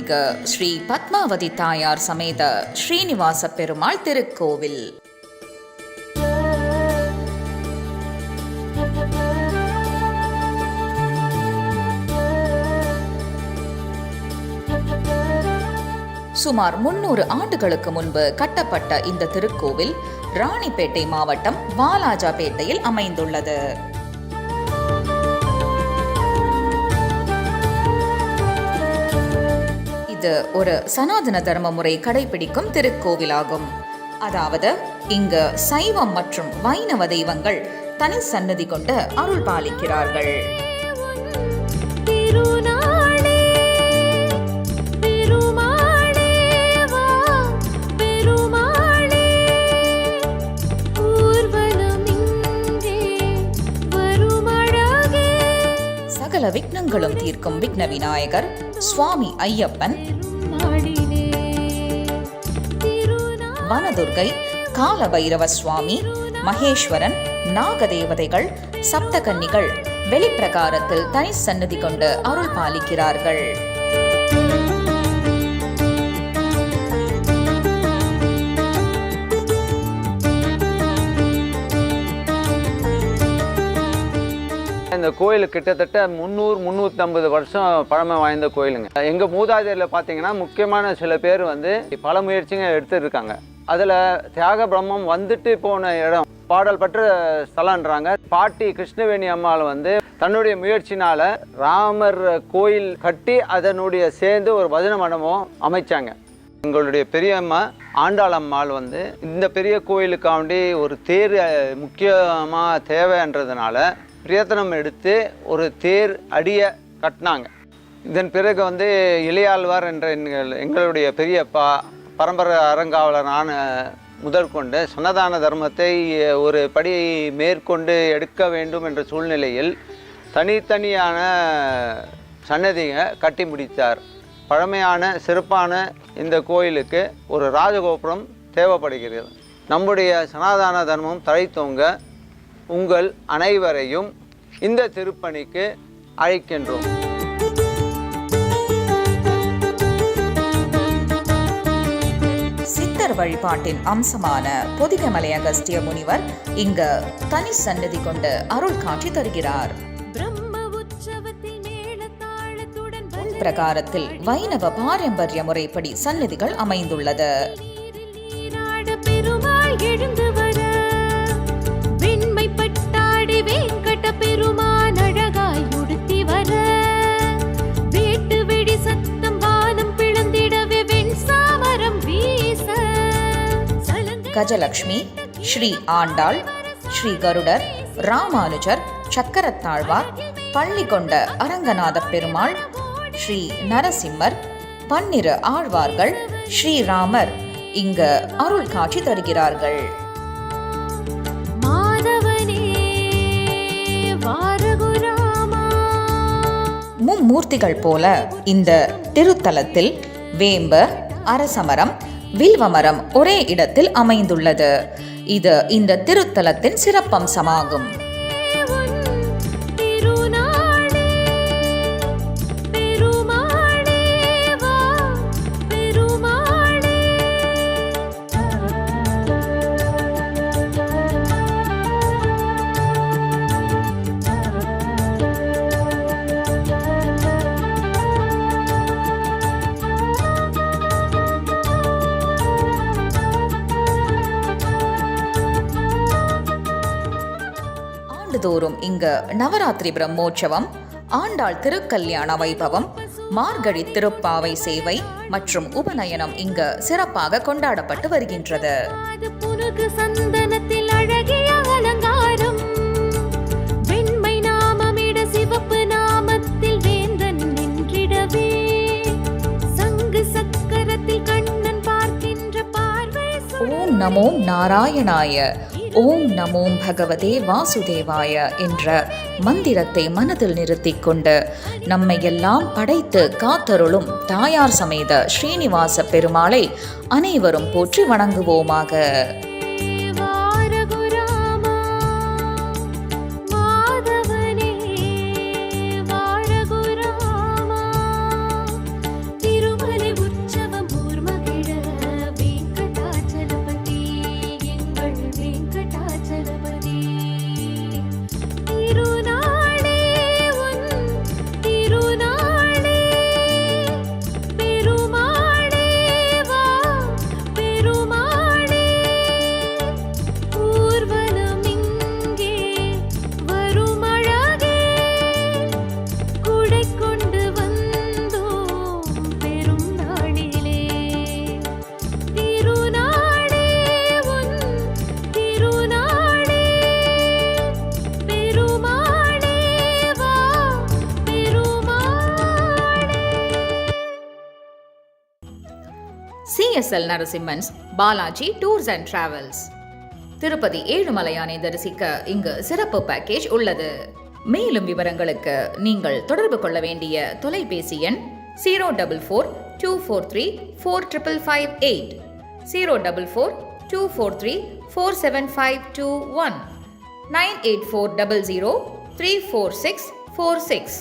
அருள்மிக ஸ்ரீ பத்மாவதி தாயார் சமேத ஸ்ரீனிவாச பெருமாள் திருக்கோவில். சுமார் முன்னூறு ஆண்டுகளுக்கு முன்பு கட்டப்பட்ட இந்த திருக்கோவில் ராணிப்பேட்டை மாவட்டம் வாலாஜாபேட்டையில் அமைந்துள்ளது. இது ஒரு சனாதன தர்ம முறை கடைபிடிக்கும் திருக்கோவிலாகும். அதாவது இங்கு சைவம் மற்றும் வைணவ தெய்வங்கள் தனி சன்னதி கொண்டு அருள் பாலிக்கிறார்கள். சகல விக்னங்களும் தீர்க்கும் விக்ன விநாயகர் சுவாமி ஐயப்பன் வனதுர்கை காலபைரவ சுவாமி மகேஸ்வரன் நாகதேவதைகள் சப்தகன்னிகள் வெளிப்பிரகாரத்தில் தனி சன்னதி கொண்டு அருள் பாலிக்கிறார்கள். இந்த கோயில் கிட்டத்தட்ட முந்நூறு முந்நூற்றம்பது வருஷம் பழமை வாய்ந்த கோயிலுங்க. எங்கள் மூதாதையரில் பார்த்தீங்கன்னா முக்கியமான சில பேர் வந்து பல முயற்சிங்க எடுத்துருக்காங்க. அதில் தியாக பிரம்மம் வந்துட்டு போன இடம் பாடல் பெற்ற ஸ்தலன்றாங்க பாட்டி கிருஷ்ணவேணி அம்மாள் வந்து தன்னுடைய முயற்சினால் ராமர் கோயில் கட்டி அதனுடைய சேர்ந்து ஒரு பஜன மண்டபம் அமைச்சாங்க. எங்களுடைய பெரியம்மா ஆண்டாளம்மாள் வந்து இந்த பெரிய கோயிலுக்காண்டி ஒரு தேர் முக்கியமாக தேவைன்றதுனால பிரயத்தனம் எடுத்து ஒரு தேர் அடியை கட்டினாங்க. இதன் பிறகு வந்து இளையாழ்வார் என்ற எங்கள் எங்களுடைய பெரியப்பா பரம்பரை அறங்காவலரான முதற்கொண்டு சன்னதான தர்மத்தை ஒரு படி மேற்கொண்டு எடுக்க வேண்டும் என்ற சூழ்நிலையில் தனித்தனியான சன்னதியை கட்டி முடித்தார். பழமையான சிறப்பான இந்த கோயிலுக்கு ஒரு ராஜகோபுரம் தேவைப்படுகிறது. நம்முடைய சனாதான தர்மம் தழைத்தோங்க உங்கள் அனைவரையும் இந்த திருப்பணிக்கு அழைக்கின்றோம். சித்தர் வழிபாட்டின் அம்சமான பொதிகமலை அகஸ்திய முனிவர் இங்கு தனி சன்னதி கொண்டு அருள் காட்சி தருகிறார். பிரம்ம உற்சவத்தில் மேளதாளத்துடன் பிரகாரத்தில் வைணவ பாரம்பரிய முறைப்படி சன்னதிகள் அமைந்துள்ளது. கஜலட்சுமி ஸ்ரீ ஆண்டாள் ஸ்ரீ கருடர் ராமானுஜர் சக்கரத்தாழ்வார் பள்ளி கொண்ட அரங்கநாத பெருமாள் ஸ்ரீ நரசிம்மர் பன்னிரு ஆழ்வார்கள் ஸ்ரீராமர் இங்கு அருள் காட்சி தருகிறார்கள். மும்மூர்த்திகள் போல இந்த திருத்தலத்தில் வேம்பு அரசமரம் வில்வமரம் ஒரே இடத்தில் அமைந்துள்ளது. இது இந்த திருத்தலத்தின் சிறப்பம்சமாகும். ஆண்டுதோறும் இங்கு நவராத்திரி பிரம்மோற்சவம் ஆண்டாள் திருக்கல்யாண வைபவம் மார்கழி திருப்பாவை சேவை மற்றும் உபநயனம் இங்கு சிறப்பாக கொண்டாடப்பட்டு வருகின்றது. அது புனுகு சந்தனத்தில் அழகிய அலங்காரம். வெண்மை நாமமிட சிவப்பு நாமத்தில் வேந்தன் நின்றிடவே. சங்கு சக்கரத்தில் கண்ணன் பார்க்கின்ற பார்வை ஓம் நமோ நாராயணாய. ஓம் நமோம் பகவதே வாசுதேவாய என்ற மந்திரத்தை மனதில் நிறுத்தி கொண்டு நம்மை எல்லாம் படைத்து காத்தருளும் தாயார் சமேத ஸ்ரீனிவாச பெருமாளை அனைவரும் போற்றி வணங்குவோமாக. CSL Narasimhan's Balaji tours and travels Tirupati ஏழுமலையானை தரிசிக்க இங்கு சிறப்பு பேக்கேஜ் உள்ளது. மேலும் விவரங்களுக்கு நீங்கள் தொடர்பு கொள்ள வேண்டிய தொலைபேசி எண் zero double four two four three four triple five eight zero double four two four three four seven five two one nine eight four double zero three four six four six